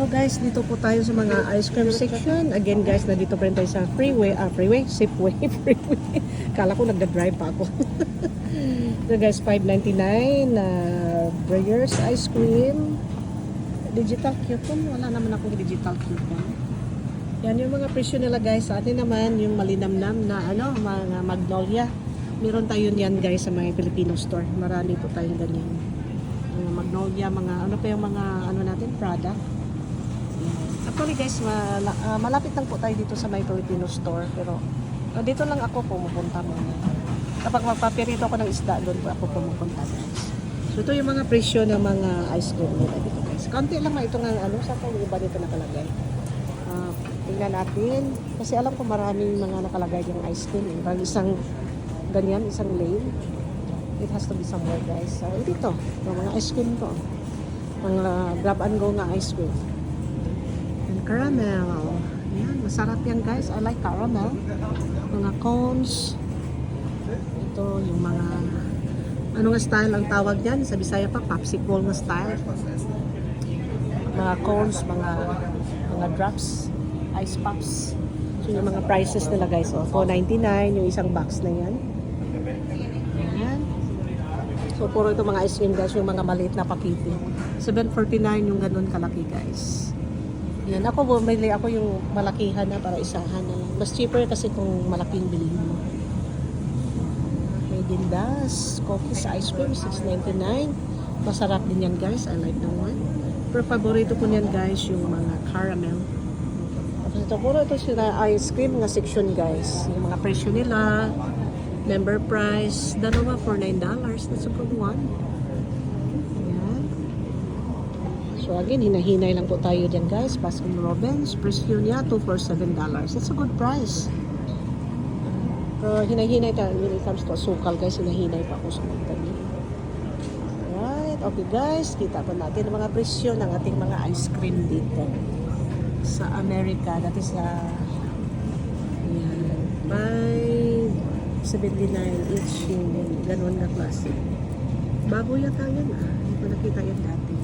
So guys, dito po tayo sa mga ice cream section. Again guys, nandito pa rin tayo sa freeway, ah freeway, Safeway, freeway. Kala ko nagda-drive pa ako. so guys, 5.99 na Breyers ice cream. Digital coupon, wala naman akong digital coupon. Yan yung mga presyo nila guys. Sa atin naman, yung malinamnam na ano, mga magnolia. Meron tayo yan guys sa mga Filipino store. Marami po tayong ganyan. Mga magnolia, mga ano pa yung mga ano natin, product. Actually guys, mala, ah, malapit lang po tayo dito sa may Filipino store. Pero ah, dito lang ako pumupunta muna. Kapag magpapirito ako ng isda, doon po ako pumupunta guys. So ito yung mga presyo ng mga ice cream nila dito guys. Konti lang nga ito nga ano, sa yung iba dito nakalagay. Ah, tingnan natin. Kasi alam ko maraming mga nakalagay yung ice cream. eh. Parang isang ganyan, isang lane. It has to be somewhere guys. So dito, yung mga ice cream ko. Mga grab and go nga ice cream. Caramel. Yan, masarap yan guys. I like caramel. Mga cones. Ito yung mga ano nga style ang tawag dyan? Sa Bisaya pa, popsicle nga style. Mga cones, mga mga drops, ice pops. So yung mga prices nila guys. Oh, 4.99 yung isang box na yan. Ayan. So puro ito mga ice cream guys, yung mga maliit na pakiti. 7.49 yung ganun kalaki guys. Yan, ako bumili ako yung malakihan na para isahan na lang. Mas cheaper kasi kung malaking bilhin mo. Haagen Dazs, cookies, ice cream, 6.99. Masarap din yan guys, I like that one. Pero paborito ko niyan guys, yung mga caramel. Tapos ito, puro ito sila ice cream nga section guys. Yung mga presyo nila, member price, dalawa for $9. That's a good one. Ayan. So again, hinahinay lang po tayo dyan guys. Baskin Robbins, presyo niya 2 for $7. That's a good price. Pero hinahinay tayo when it comes to asukal guys, hinahinay pa ako sa mga ganyan. Alright, okay guys, kita po natin ang mga presyo ng ating mga ice cream dito sa Amerika. That is sa yan, 5.79 each yung ganun na klase. Bago yata yan ah. Hindi ko nakita yan dati.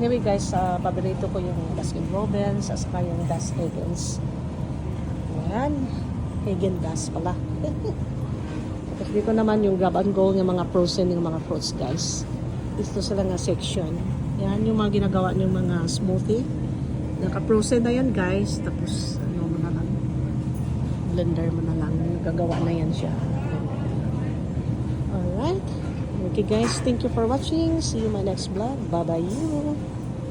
Anyway guys, uh, paborito ko yung Baskin Robbins at saka yung Das Higgins. Ayan. Hagen Dazs pala. Tapos dito naman yung grab and go ng mga frozen yung mga fruits guys. Dito sila nga section. Yan yung mga ginagawa ng mga smoothie. Naka-frozen na yan guys. Tapos ano mo na lang. Blender mo na lang. Nagagawa na yan siya. Alright. Okay guys, thank you for watching. See you my next vlog. Bye bye you.